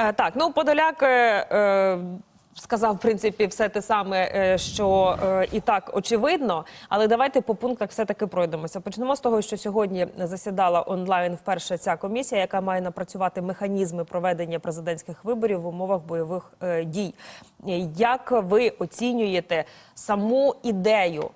Е, Так, ну Подоляк е, е, сказав, в принципі, все те саме, що і так очевидно. Але давайте по пунктах все-таки пройдемося. Почнемо з того, що сьогодні засідала онлайн вперше ця комісія, яка має напрацювати механізми проведення президентських виборів в умовах бойових дій. Як ви оцінюєте саму ідею?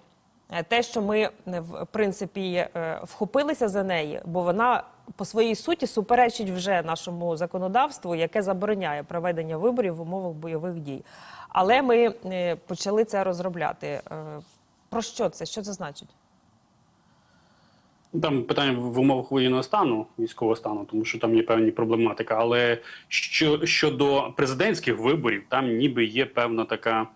Те, що ми в принципі вхопилися за неї, бо вона по своїй суті суперечить вже нашому законодавству, яке забороняє проведення виборів в умовах бойових дій. Але ми е, почали це розробляти. Е, Про що це? Що це значить? Там питання в умовах воєнного стану, військового стану, тому що там є певні проблематика. Але що щодо президентських виборів, там ніби є певна така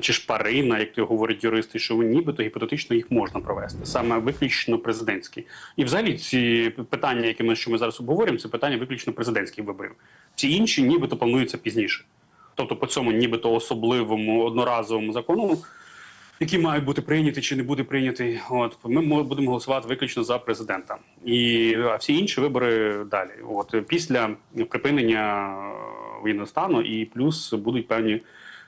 чи шпарина, як говорять юристи, що нібито гіпотетично їх можна провести, саме виключно президентські. І взагалі ці питання, які ми що ми зараз обговорюємо, це питання виключно президентських виборів. Всі інші нібито плануються пізніше. Тобто, по цьому нібито особливому одноразовому закону які мають бути прийняті чи не буде прийнятий. От ми будемо голосувати виключно за президента, і а всі інші вибори далі. От після припинення воєнного стану, і плюс будуть певні.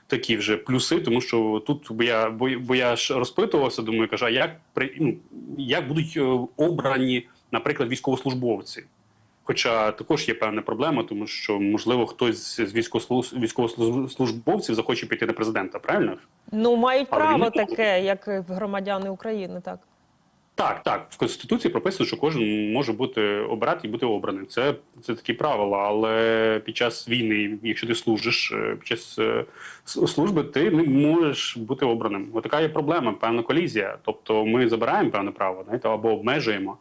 Такі вже плюси, тому що тут бо я бо, бо я ж розпитувався, думаю, кажу, а як при ну як будуть е, обрані, наприклад, військовослужбовці? Хоча також є певна проблема, тому що можливо хтось з військовослуж- військовослужбовців захоче піти на президента, правильно? Ну мають а право він- таке, як громадяни України, так. Так, так. В Конституції прописано, що кожен може бути обрати і бути обраний. Це, це такі правила. Але під час війни, якщо ти служиш, е, під час е, служби, ти не можеш бути обраним. Ось така є проблема, певна колізія. Тобто ми забираємо певне право, знаєте, або обмежуємо.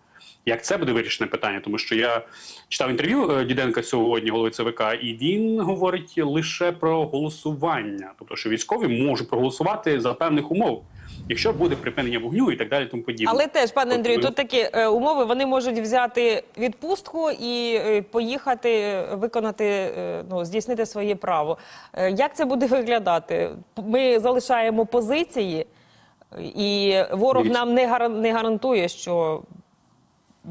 Як це буде вирішене питання? Тому що я читав інтерв'ю е, Діденка сьогодні, голови ЦВК, і він говорить лише про голосування, тобто, що військові можуть проголосувати за певних умов, якщо буде припинення вогню і так далі, тому подібне. Але теж, пане Андрію, Тобто тут такі е, умови вони можуть взяти відпустку і е, поїхати е, виконати, е, ну здійснити своє право. Е, як це буде виглядати? Ми залишаємо позиції, і ворог Дивіться. нам не гар- не гарантує, що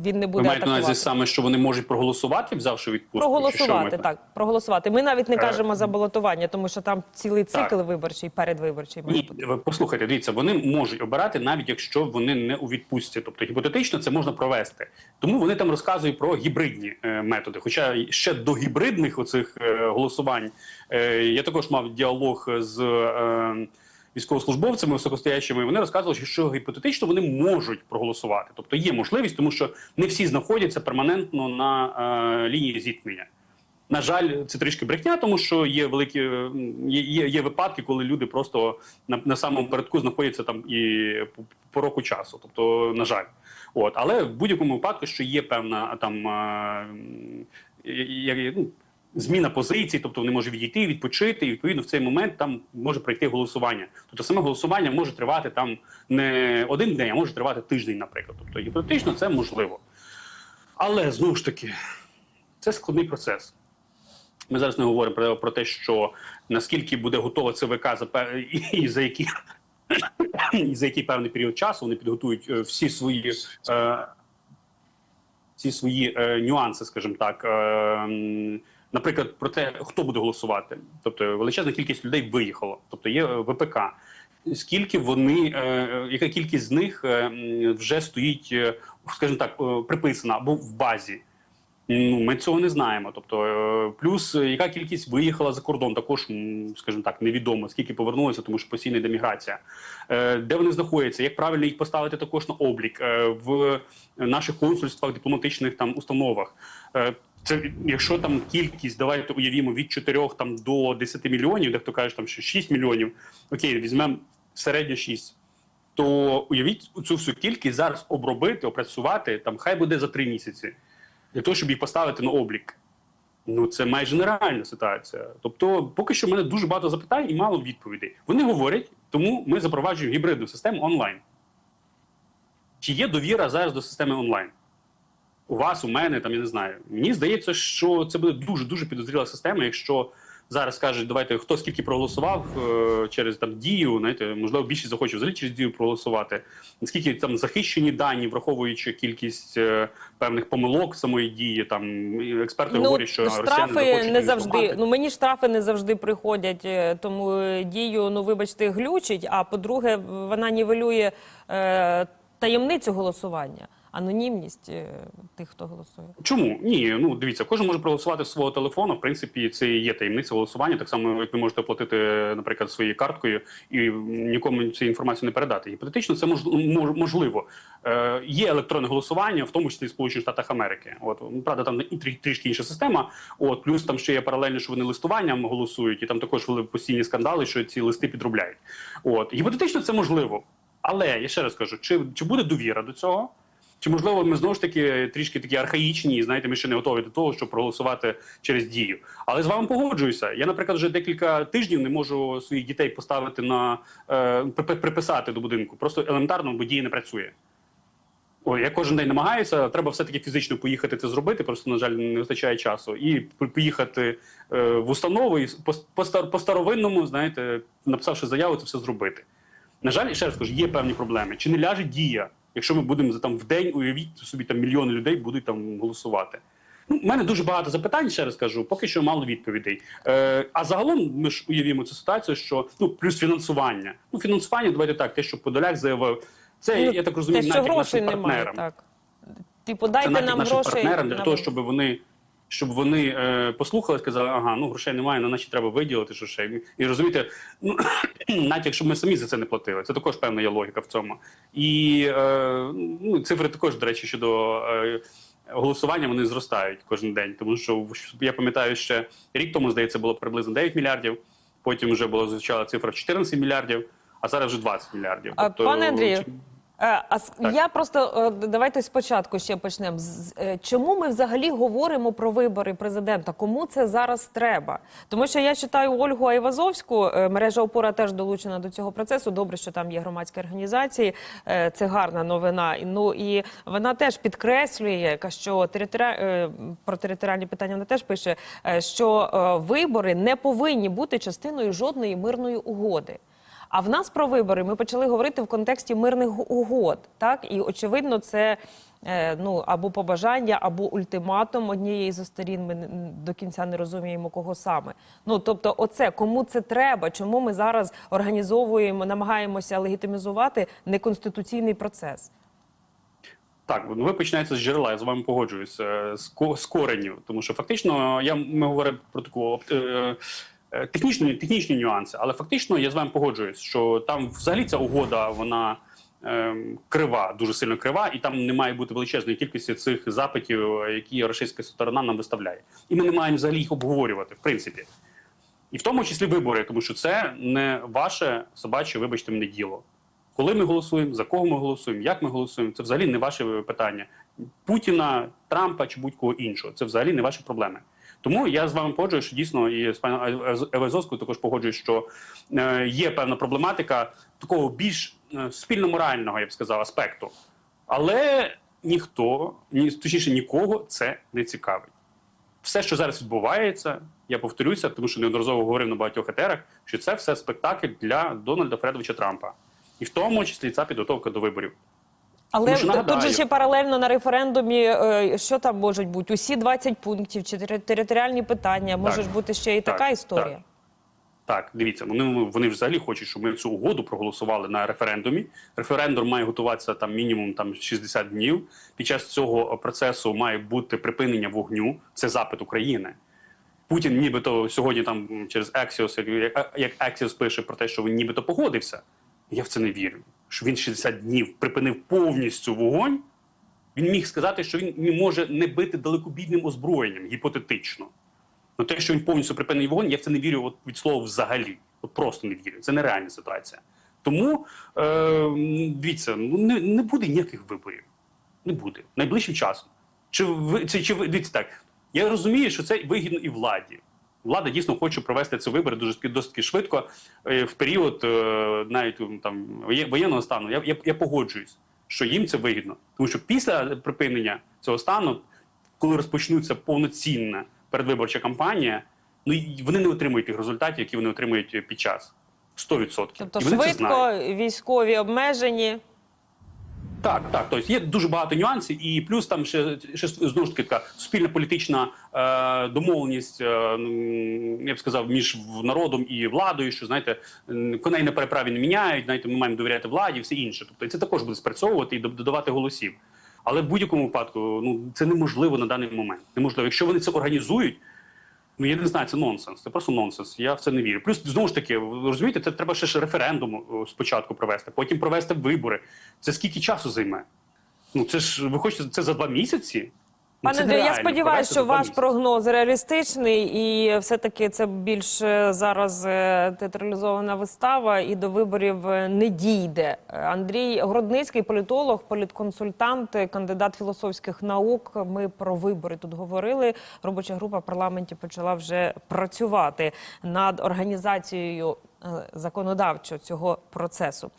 він не Ви буде маєте на увазі саме, що вони можуть проголосувати, взявши відпустку? ви Проголосувати так, проголосувати. Ми навіть не Е, кажемо за балотування, тому що там цілий цикл Так. виборчий, передвиборчий Ні, ви послухайте, дивіться, вони можуть обирати навіть якщо вони не у відпустці. Тобто гіпотетично це можна провести. Тому вони там розказують про гібридні е, методи. Хоча ще до гібридних оцих е, голосувань е, я також мав діалог з. Е, Військовослужбовцями високостоящими вони розказували, що гіпотетично вони можуть проголосувати, тобто є можливість, тому що не всі знаходяться перманентно на е, лінії зіткнення. На жаль, це трішки брехня, тому що є великі е, є, є, випадки, коли люди просто на, на самому передку знаходяться там і по, по року часу. Тобто, на жаль, от але в будь-якому випадку, що є певна там е, я- я- ну, зміна позицій, тобто вони можуть відійти, відпочити, і відповідно в цей момент там може пройти голосування. Тобто саме голосування може тривати там не один день, а може тривати тиждень, наприклад. Тобто гіпотетично це можливо. Але знову ж таки, це складний процес. Ми зараз не говоримо про, про те, що наскільки буде готова ЦВК за і, за які і за який певний період часу вони підготують е, всі свої е, всі свої е, нюанси, скажімо так. Е, наприклад, про те, хто буде голосувати. Тобто величезна кількість людей виїхала, тобто є е, ВПК. Скільки вони, е, е, яка кількість з них вже стоїть, скажімо так, приписана або в базі? Ну, ми цього не знаємо. Тобто, е, плюс е, яка кількість виїхала за кордон, також, скажімо так, невідомо, скільки повернулося, тому що постійна йде міграція. Е, Де вони знаходяться, як правильно їх поставити також на облік в наших консульствах, дипломатичних там установах. Це якщо там кількість, давайте уявімо від 4 там до 10 мільйонів, дехто каже, там що 6 мільйонів. Окей, візьмемо середньо 6. То уявіть цю всю кількість зараз обробити, опрацювати там, хай буде за 3 місяці для того, щоб їх поставити на облік. Ну, це майже нереальна ситуація. Тобто, поки що в мене дуже багато запитань і мало відповідей. Вони говорять, тому ми запроваджуємо гібридну систему онлайн. Чи є довіра зараз до системи онлайн? У вас, у мене, там я не знаю. Мені здається, що це буде дуже дуже підозріла система, якщо зараз скажуть, давайте хто скільки проголосував е, через там дію, знаєте, можливо, більшість захоче взагалі через дію проголосувати. Наскільки там захищені дані, враховуючи кількість е, певних помилок самої дії, там експерти говорять, що Ну, штрафи захочуть не їх завжди. Ну мені штрафи не завжди приходять, е, тому дію, ну вибачте, глючить. А по-друге, вона нівелює е, таємницю голосування, анонімність е, тих, хто голосує. Чому ні? Ну дивіться, кожен може проголосувати свого телефону. В принципі, це і є таємниця голосування. Так само, як ви можете оплатити, наприклад, своєю карткою і нікому цю інформацію не передати. Гіпотетично, це мож, мож- можливо. Е, є електронне голосування, в тому числі в Сполучених Штатах Америки. От ну, правда, там трі- трішки інша система. От плюс там ще є паралельно, що вони листуванням голосують, і там також були постійні скандали, що ці листи підробляють. От гіпотетично, це можливо. Але я ще раз кажу, чи, чи буде довіра до цього? Чи можливо ми знову ж таки трішки такі архаїчні, і знаєте, ми ще не готові до того, щоб проголосувати через дію. Але з вами погоджуюся. Я, наприклад, вже декілька тижнів не можу своїх дітей поставити на е, приписати до будинку. Просто елементарно, бо дія не працює. Ой, я кожен день намагаюся. Треба все-таки фізично поїхати це зробити. Просто на жаль, не вистачає часу. І поїхати е, в установу і по, по, по старовинному, знаєте, написавши заяву, це все зробити. На жаль, ще раз кажу, є певні проблеми. Чи не ляже дія, якщо ми будемо за там в день, уявіть собі там мільйони людей будуть там голосувати. Ну, у мене дуже багато запитань, ще раз кажу, поки що мало відповідей. Е, а загалом ми ж уявімо цю ситуацію, що ну плюс фінансування. Ну, фінансування, давайте так, те, що Подоляк заявив, це я так розумію, те, що натяк грошей нашим немає. партнерам. Так. Типу, дайте Це натяк нам нашим грошей. партнерам для на того, щоб вони. Щоб вони е, послухали, сказали, ага, ну грошей немає, ну значить треба виділити грошей. І розумієте, ну навіть якщо ми самі за це не платили, це також певна є логіка в цьому. І е, ну, цифри також, до речі, щодо е, голосування вони зростають кожен день. Тому що я пам'ятаю, ще рік тому, здається, було приблизно 9 мільярдів, потім вже була звучала цифра в 14 мільярдів, а зараз вже 20 мільярдів. Тобто, пане Андрію, А я просто е, давайте спочатку ще почнемо. Е, Чому ми взагалі говоримо про вибори президента? Кому це зараз треба? Тому що я читаю Ольгу Айвазовську. е, Мережа опора теж долучена до цього процесу. Добре, що там є громадські організації. е, Це гарна новина. Ну і вона теж підкреслює, що територіа... е, про територіальні питання вона теж пише, е, що е, вибори не повинні бути частиною жодної мирної угоди. А в нас про вибори ми почали говорити в контексті мирних угод. Так і очевидно, це е, ну або побажання, або ультиматум однієї зі сторін. Ми до кінця не розуміємо, кого саме. Ну тобто, оце кому це треба? Чому ми зараз організовуємо, намагаємося легітимізувати неконституційний процес? Так, ну ви починаєте з джерела, я з вами погоджуюся е, з, ко- коренів, тому що фактично я ми говоримо про таку е, технічні, технічні нюанси, але фактично я з вами погоджуюсь, що там взагалі ця угода вона е, крива, дуже сильно крива, і там не має бути величезної кількості цих запитів, е, які російська сторона нам виставляє. І ми не маємо взагалі їх обговорювати, в принципі. І в тому числі вибори, тому що це не ваше собаче, вибачте мене діло. Коли ми голосуємо, за кого ми голосуємо, як ми голосуємо, це взагалі не ваше питання. Путіна, Трампа чи будь-кого іншого. Це взагалі не ваші проблеми. Тому я з вами погоджуюсь, що дійсно і з паном Евезовською також погоджуюсь, що е, є певна проблематика такого більш е, спільно-морального, я б сказав, аспекту. Але ніхто, ні, точніше, нікого це не цікавить все, що зараз відбувається, я повторюся, тому що неодноразово говорив на багатьох етерах, що це все спектакль для Дональда Фредовича Трампа, і в тому числі ця підготовка до виборів. Але Тому тут же ще паралельно на референдумі, е, що там можуть бути? Усі 20 пунктів чи територіальні питання, може ж бути ще і Так, така історія. так. Так, дивіться, вони вони взагалі хочуть, щоб ми цю угоду проголосували на референдумі. Референдум має готуватися там мінімум там 60 днів. Під час цього процесу має бути припинення вогню. Це запит України. Путін, нібито сьогодні там через Axios, як, Axios пише про те, що він нібито погодився. Я в це не вірю. Що він 60 днів припинив повністю вогонь. Він міг сказати, що він не може не бити далекобійним озброєнням, гіпотетично. Ну те, що він повністю припинив вогонь, я в це не вірю от, від слова взагалі. От просто не вірю. Це нереальна ситуація. Тому е, дивіться, ну не, не буде ніяких виборів. Не буде найближчим часом. Чи ви це чи ви дивіться так? Я розумію, що це вигідно і владі. Влада дійсно хоче провести ці вибори дуже досить швидко е, в період е, навіть там воєнного стану. Я, я, я погоджуюсь, що їм це вигідно, тому що після припинення цього стану, коли розпочнуться повноцінна передвиборча кампанія, Ну вони не отримують тих результатів, які вони отримують під час 100%. Тобто і вони це швидко, знають. військові обмежені. Так, так. Тобто є дуже багато нюансів, і плюс там ще, ще знову ж таки така спільна політична е, домовленість, е, я б сказав, між народом і владою, що знаєте, коней на переправі не міняють, знаєте, ми маємо довіряти владі, все інше. Тобто це також буде спрацьовувати і дод- додавати голосів. Але в будь-якому випадку ну це неможливо на даний момент. Неможливо. Якщо вони це організують. Ну, я не знаю, це нонсенс. Це просто нонсенс. Я в це не вірю. Плюс знову ж таки, розумієте, це треба ще ж референдум спочатку провести, потім провести вибори. Це скільки часу займе? Ну це ж ви хочете це за два місяці? Ну, Пане Андрію, я сподіваюся, що ваш прогноз реалістичний, і все-таки це більш зараз е, театралізована вистава, і до виборів е, не дійде. Андрій Гродницький, політолог, політконсультант, кандидат філософських наук. Ми про вибори тут говорили. Робоча група в парламенті почала вже працювати над організацією е, законодавчо цього процесу.